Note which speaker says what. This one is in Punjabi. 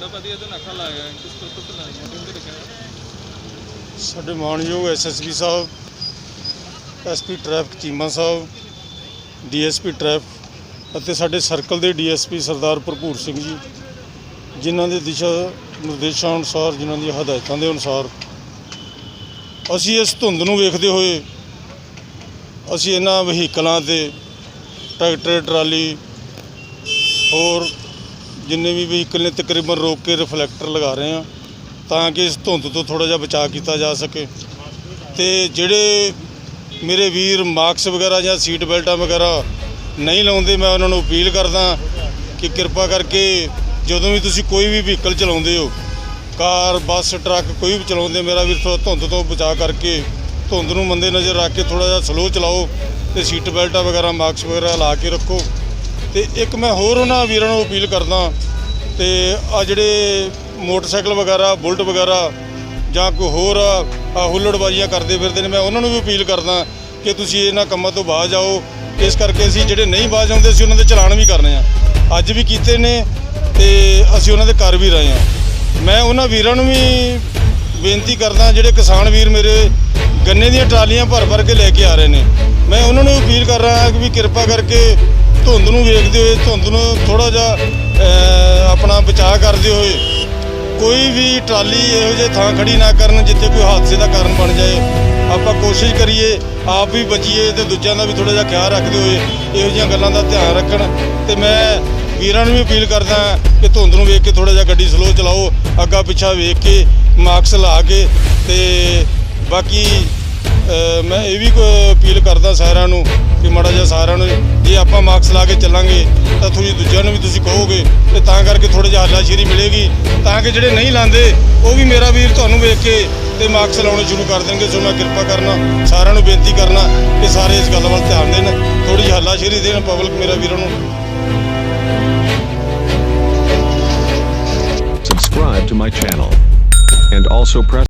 Speaker 1: ਭਾਜੀ ਇਹਦੇ ਨਖਾ ਲਾਇਆ ਹੈ, ਕਿਸ ਤਰ੍ਹਾਂ ਤੋਂ ਲਾਇਆ ਹੈ ਉਹਦੇ ਰੱਖਿਆ?
Speaker 2: ਸਾਡੇ ਮਾਨਯੋਗ ਐਸਐਸਪੀ ਸਾਹਿਬ ਐਸਪੀ ਟ੍ਰੈਫਿਕ ਚੀਮਾ ਸਾਹਿਬ ਡੀਐਸਪੀ ਟ੍ਰੈਫਿਕ ਅਤੇ ਸਾਡੇ ਸਰਕਲ ਦੇ ਡੀਐਸਪੀ ਸਰਦਾਰ ਭਰਪੂਰ ਸਿੰਘ ਜੀ ਜਿਨ੍ਹਾਂ ਦੇ ਦਿਸ਼ਾ ਨਿਰਦੇਸ਼ਾਂ ਅਨੁਸਾਰ ਜਿਨ੍ਹਾਂ ਦੀ ਹਦਾਇਤਾਂ ਦੇ ਅਨੁਸਾਰ ਅਸੀਂ ਇਸ ਧੁੰਦ ਨੂੰ ਵੇਖਦੇ ਹੋਏ ਅਸੀਂ ਇਹਨਾਂ ਵਹੀਕਲਾਂ ਤੇ ਟਰੈਕਟਰ ਟਰਾਲੀ ਹੋਰ ਜਿੰਨੇ ਵੀ ਵਹੀਕਲ ਨੇ ਤਕਰੀਬਨ ਰੋਕ ਕੇ ਰਿਫਲੈਕਟਰ ਲਗਾ ਰਹੇ ਹਾਂ ਤਾਂ ਕਿ ਇਸ ਧੁੰਦ ਤੋਂ ਥੋੜਾ ਜਿਹਾ ਬਚਾਅ ਕੀਤਾ ਜਾ ਸਕੇ। ਤੇ ਜਿਹੜੇ ਮੇਰੇ ਵੀਰ ਮਾਸਕ ਵਗੈਰਾ ਜਾਂ ਸੀਟ ਬੈਲਟਾਂ ਵਗੈਰਾ ਨਹੀਂ ਲਾਉਂਦੇ, ਮੈਂ ਉਹਨਾਂ ਨੂੰ ਅਪੀਲ ਕਰਦਾ ਕਿ ਕਿਰਪਾ ਕਰਕੇ ਜਦੋਂ ਵੀ ਤੁਸੀਂ ਕੋਈ ਵੀ ਵਹੀਕਲ ਚਲਾਉਂਦੇ ਹੋ, ਕਾਰ, ਬੱਸ, ਟਰੱਕ ਕੋਈ ਵੀ ਚਲਾਉਂਦੇ, ਮੇਰਾ ਵੀਰ ਥੋੜਾ ਧੁੰਦ ਤੋਂ ਬਚਾਅ ਕਰਕੇ ਧੁੰਦ ਨੂੰ ਮੰਦੇ ਨਜ਼ਰ ਰੱਖ ਕੇ ਥੋੜਾ ਜਿਹਾ ਸਲੋ ਚਲਾਓ ਤੇ ਸੀਟ ਬੈਲਟਾਂ ਵਗੈਰਾ ਮਾਸਕ ਵਗੈਰਾ ਲਾ ਕੇ ਰੱਖੋ। ਤੇ ਇੱਕ ਮੈਂ ਹੋਰ ਉਹਨਾਂ ਵੀਰਾਂ ਨੂੰ ਅਪੀਲ ਕਰਦਾ ਤੇ ਆ ਜਿਹੜੇ ਮੋਟਰਸਾਈਕਲ ਵਗੈਰਾ, ਬੁਲਟ ਵਗੈਰਾ ਜਾਂ ਕੋਈ ਹੋਰ ਹੁੱਲੜਬਾਜ਼ੀਆਂ ਕਰਦੇ ਫਿਰਦੇ ਨੇ, ਮੈਂ ਉਹਨਾਂ ਨੂੰ ਵੀ ਅਪੀਲ ਕਰਦਾ ਕਿ ਤੁਸੀਂ ਇਹਨਾਂ ਕੰਮਾਂ ਤੋਂ ਬਾਜ਼ ਆਓ। ਇਸ ਕਰਕੇ ਅਸੀਂ ਜਿਹੜੇ ਨਹੀਂ ਬਾਜ਼ ਆਉਂਦੇ, ਅਸੀਂ ਉਹਨਾਂ ਦੇ ਚਲਾਨ ਵੀ ਕਰਨੇ ਆ। ਅੱਜ ਵੀ ਕੀਤੇ ਨੇ ਤੇ ਅਸੀਂ ਉਹਨਾਂ ਦੇ ਕਰ ਵੀ ਰਹੇ ਆ ਮੈਂ ਉਹਨਾਂ ਵੀਰਾਂ ਨੂੰ ਵੀ ਬੇਨਤੀ ਕਰਦਾ, ਜਿਹੜੇ ਕਿਸਾਨ ਵੀਰ ਮੇਰੇ ਗੰਨੇ ਦੀਆਂ ਟਰਾਲੀਆਂ ਭਰ ਭਰ ਕੇ ਲੈ ਕੇ ਆ ਰਹੇ ਨੇ, ਮੈਂ ਉਹਨਾਂ ਨੂੰ ਅਪੀਲ ਕਰ ਰਿਹਾ ਕਿ ਵੀ ਕਿਰਪਾ ਕਰਕੇ ਧੁੰਦ ਨੂੰ ਵੇਖਦੇ ਹੋਏ, ਧੁੰਦ ਨੂੰ ਥੋੜਾ ਜਿਹਾ ਆਪਣਾ ਬਚਾਅ ਕਰਦੇ ਹੋਏ ਕੋਈ ਵੀ ਟਰਾਲੀ ਇਹੋ ਜਿਹੇ ਥਾਂ ਖੜੀ ਨਾ ਕਰਨ ਜਿੱਥੇ ਕੋਈ ਹਾਦਸੇ ਦਾ ਕਾਰਨ ਬਣ ਜਾਏ। ਆਪਾਂ ਕੋਸ਼ਿਸ਼ ਕਰੀਏ, ਆਪ ਵੀ ਬਚੀਏ ਤੇ ਦੂਜਿਆਂ ਦਾ ਵੀ ਥੋੜਾ ਜਿਹਾ ਖਿਆਲ ਰੱਖਦੇ ਹੋਏ ਇਹੋ ਜਿਹੀਆਂ ਗੱਲਾਂ ਦਾ ਧਿਆਨ ਰੱਖਣ। ਤੇ ਮੈਂ ਵੀਰਾਂ ਨੂੰ ਵੀ ਅਪੀਲ ਕਰਦਾ ਕਿ ਧੁੰਦ ਨੂੰ ਵੇਖ ਕੇ ਥੋੜਾ ਜਿਹਾ ਗੱਡੀ ਸਲੋ ਚਲਾਓ ਅੱਗਾ ਪਿੱਛਾ ਵੇਖ ਕੇ, ਮਾਸਕ ਲਾ ਕੇ ਤੇ ਬਾਕੀ ਮੈਂ ਇਹ ਵੀ ਅਪੀਲ ਕਰਦਾ ਸਾਰਿਆਂ ਨੂੰ ਕਿ ਮਾੜਾ ਜਿਹਾ ਸਾਰਿਆਂ ਨੂੰ ਜੇ ਆਪਾਂ ਮਾਸਕ ਲਾ ਕੇ ਚੱਲਾਂਗੇ ਤਾਂ ਥੋੜੀ ਦੂਜਿਆਂ ਨੂੰ ਵੀ ਤੁਸੀਂ ਕਹੋਗੇ ਤੇ ਤਾਂ ਕਰਕੇ ਥੋੜਾ ਜਿਹਾ ਹੱਲਾਸ਼ੇਰੀ ਮਿਲੇਗੀ, ਤਾਂ ਕਿ ਜਿਹੜੇ ਨਹੀਂ ਲਾਉਂਦੇ ਉਹ ਵੀ ਮੇਰਾ ਵੀਰ ਤੁਹਾਨੂੰ ਵੇਖ ਕੇ ਤੇ ਮਾਸਕ ਲਾਉਣੇ ਸ਼ੁਰੂ ਕਰ ਦੇਣਗੇ ਸੋ ਮੈਂ ਕਿਰਪਾ ਕਰਨਾ, ਸਾਰਿਆਂ ਨੂੰ ਬੇਨਤੀ ਕਰਨਾ ਕਿ ਸਾਰੇ ਇਸ ਗੱਲ ਵੱਲ ਧਿਆਨ ਦੇਣ ਥੋੜੀ ਜਿਹੀ ਹੱਲਾਸ਼ੇਰੀ ਦੇਣ, ਪਬਲਿਕ ਮੇਰਾ ਵੀਰਾਂ ਨੂੰ
Speaker 3: subscribe to my channel. And also press